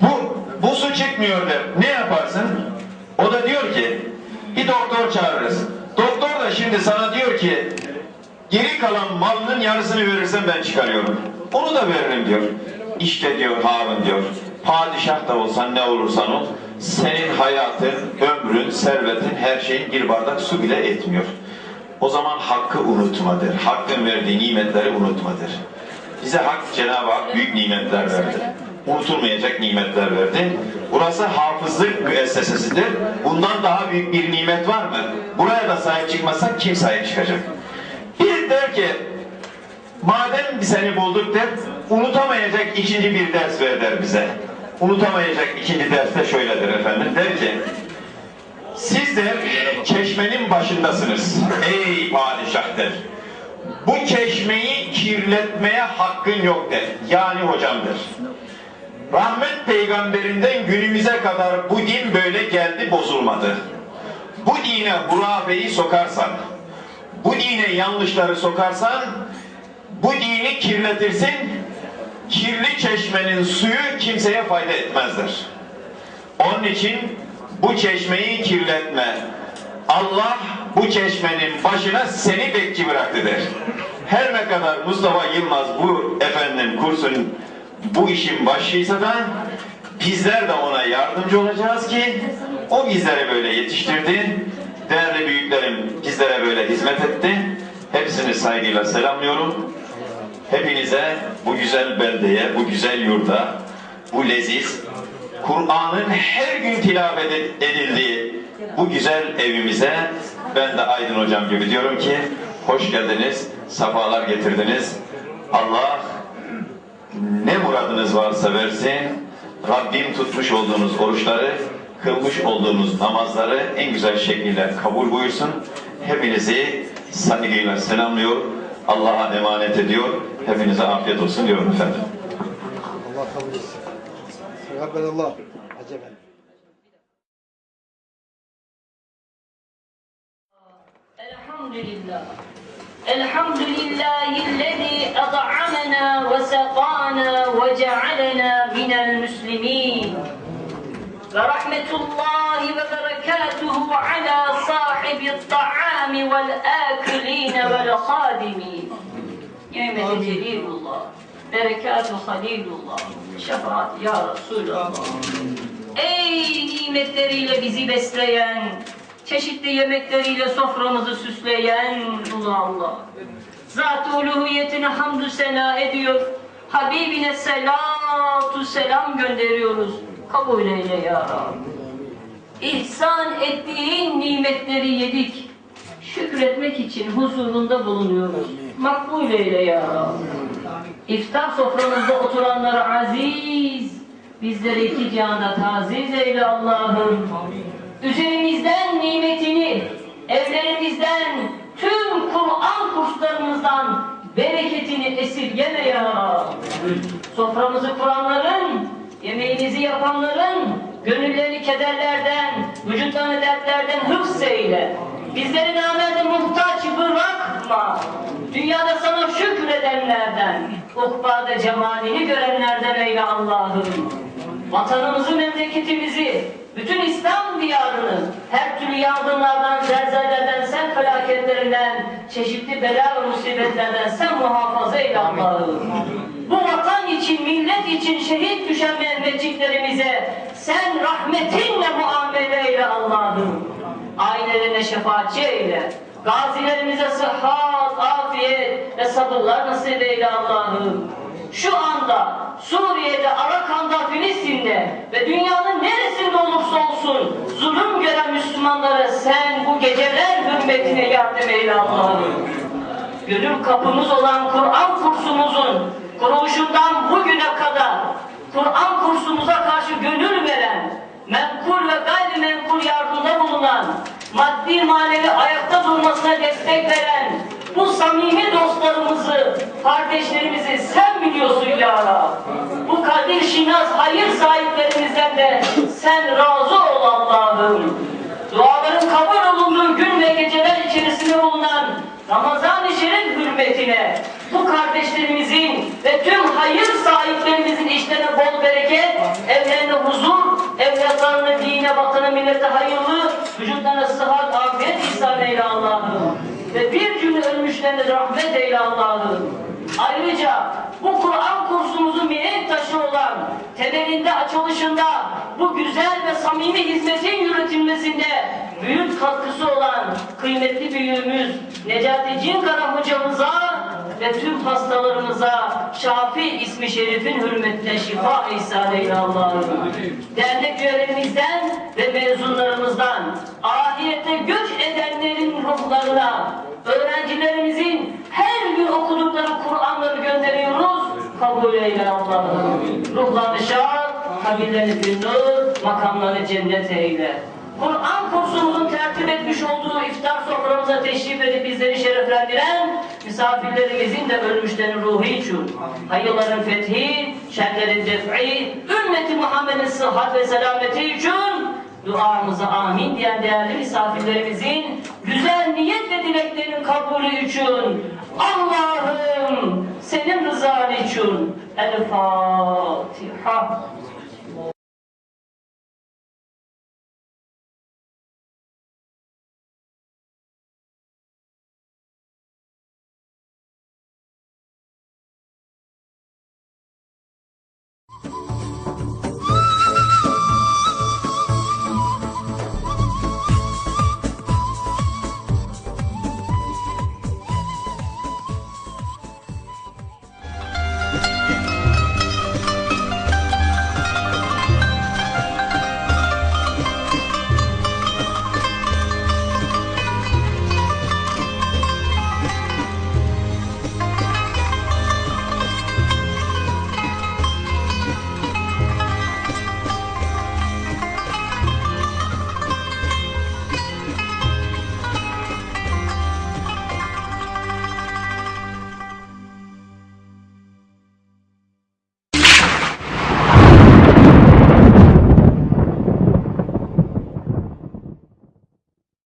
Bu, bu su çıkmıyor der. Ne yaparsın? O da diyor ki bir doktor çağırırız. Doktor da şimdi sana diyor ki geri kalan malının yarısını verirsen ben çıkarıyorum. Onu da veririm diyor. İşte diyor Harun diyor. Padişah da olsan ne olursan ol. Senin hayatın, ömrün, servetin, her şeyin bir bardak su bile etmiyor. O zaman hakkı unutmadır. Hakkın verdiği nimetleri unutmadır. Bize hak Cenab-ı Hak büyük nimetler verdi. Unutulmayacak nimetler verdi. Burası hafızlık müessesesidir. Bundan daha büyük bir nimet var mı? Buraya da sahip çıkmazsak kim sahip çıkacak? Bir der ki madem seni bulduk der unutamayacak ikinci bir ders ver der bize. Unutamayacak ikinci ders de şöyledir efendim. Der ki siz der çeşmenin başındasınız. Ey padişah der. Bu çeşmeyi kirletmeye hakkın yok der. Yani hocam der. Rahmet peygamberinden günümüze kadar bu din böyle geldi bozulmadı. Bu dine hurafeyi sokarsan, bu dine yanlışları sokarsan, bu dini kirletirsin, kirli çeşmenin suyu kimseye fayda etmezler. Onun için bu çeşmeyi kirletme. Allah bu çeşmenin başına seni bekçi bıraktı der. Her ne kadar Mustafa Yılmaz bu efendim kursun bu işin başıysa da bizler de ona yardımcı olacağız ki o bizlere böyle yetiştirdi. Değerli büyüklerim bizlere böyle hizmet etti. Hepsini saygıyla selamlıyorum. Hepinize bu güzel beldeye, bu güzel yurda, bu leziz, Kur'an'ın her gün tilavet edildiği bu güzel evimize ben de Aydın Hocam gibi diyorum ki hoş geldiniz, safalar getirdiniz. Allah ne muradınız varsa versin. Rabbim tutmuş olduğunuz oruçları, kılmış olduğunuz namazları en güzel şekilde kabul buyursun. Hepinizi saygıyla selamlıyor. Allah'a emanet ediyor. Hepinize afiyet olsun diyorum efendim. Allah kabul etsin. Tekabbelallah. Aceben. الحمد لله. الحمد لله الذي أطعمنا وسقانا وجعلنا من المسلمين. ورحمة الله وبركاته على صاحب الطعام والآكلين والخادمين. نعمة جليل الله. بركات خليل الله. şefaat ya Resulallah. Ey nimetleriyle bizi besleyen, çeşitli yemekleriyle soframızı süsleyen Ulu Allah. Zat-ı uluhiyetine hamdü sena ediyor. Habibine selatu selam gönderiyoruz. Kabul eyle ya Rabbi. İhsan ettiğin nimetleri yedik. Şükretmek için huzurunda bulunuyoruz. Makbul eyle ya Rabbi. İftar soframızda oturanlara aziz, bizleri iki cihanda taziz eyle Allah'ım. Üzerimizden nimetini, evlerimizden, tüm Kur'an kurslarımızdan bereketini esirgeme ya. Soframızı kuranların, yemeğimizi yapanların, gönüllerini kederlerden, vücutlarını dertlerden hıfz eyle. Bizleri namerde muhtaç bırakma. Dünyada sana şükredenlerden, ukbada cemalini görenlerden eyle Allah'ım. Vatanımızı, memleketimizi, bütün İslam diyarını her türlü yangınlardan, zelzellerden, sel felaketlerinden, çeşitli bela ve musibetlerden sen muhafaza eyle Allah'ım. Bu vatan için, millet için şehit düşen Mehmetçiklerimize sen rahmetinle muamele eyle Allah'ım. Ailelerine şefaatçi eyle. Gazilerimize sıhhat, afiyet ve sabırlar nasip eyle Allah'ım. Şu anda Suriye'de, Arakan'da, Filistin'de ve dünyanın neresinde olursa olsun zulüm gören Müslümanlara sen bu geceler hürmetine yardım eyle Allah'ım. Gönül kapımız olan Kur'an kursumuzun kuruluşundan bugüne kadar Kur'an kursumuza karşı gönül veren, menkul ve gayrimenkul yardımda bulunan, maddi manevi ayakta durmasına destek veren bu samimi dostlarımızı, kardeşlerimizi sen biliyorsun ya Bu kadir şinas hayır sahiplerimizden de sen razı ol Allah'ım. Duaların kabul olunduğu gün ve geceler içerisinde bulunan Ramazan-ı Şerif hürmetine bu kardeşlerimizin ve tüm hayır sahiplerimizin işlerine bol bereket, evlerine huzur, evlatlarına dine, vatana, millete hayırlı, vücutlarına sıhhat, afiyet ihsan eyle Allah'ım. Ve bir cümle ölmüşlerine rahmet eyle Allah'ım. Ayrıca bu Kur'an kursumuzun mihenk taşı olan, temelinde açılışında bu güzel ve samimi hizmetin yürütülmesinde büyük katkısı olan kıymetli büyüğümüz Necati Cinkara hocamıza ve tüm hastalarımıza Şafi ismi şerifin hürmetine şifa ihsan eyle Allah'ım. Dernek üyelerimizden Kabul eyle Allah'ım. Ruhlarını şad, kabirlerini bir nur, makamlarını cennet eyle. Kur'an kursumuzun tertip etmiş olduğu iftar soframıza teşrif edip bizleri şereflendiren misafirlerimizin de ölmüşlerin ruhu için hayırların fethi, şerlerin def'i, ümmeti Muhammed'in sıhhat ve selameti için duamıza amin diyen değerli misafirlerimizin güzel niyet ve dileklerinin kabulü için Allah'ım senin rızan için El Fatiha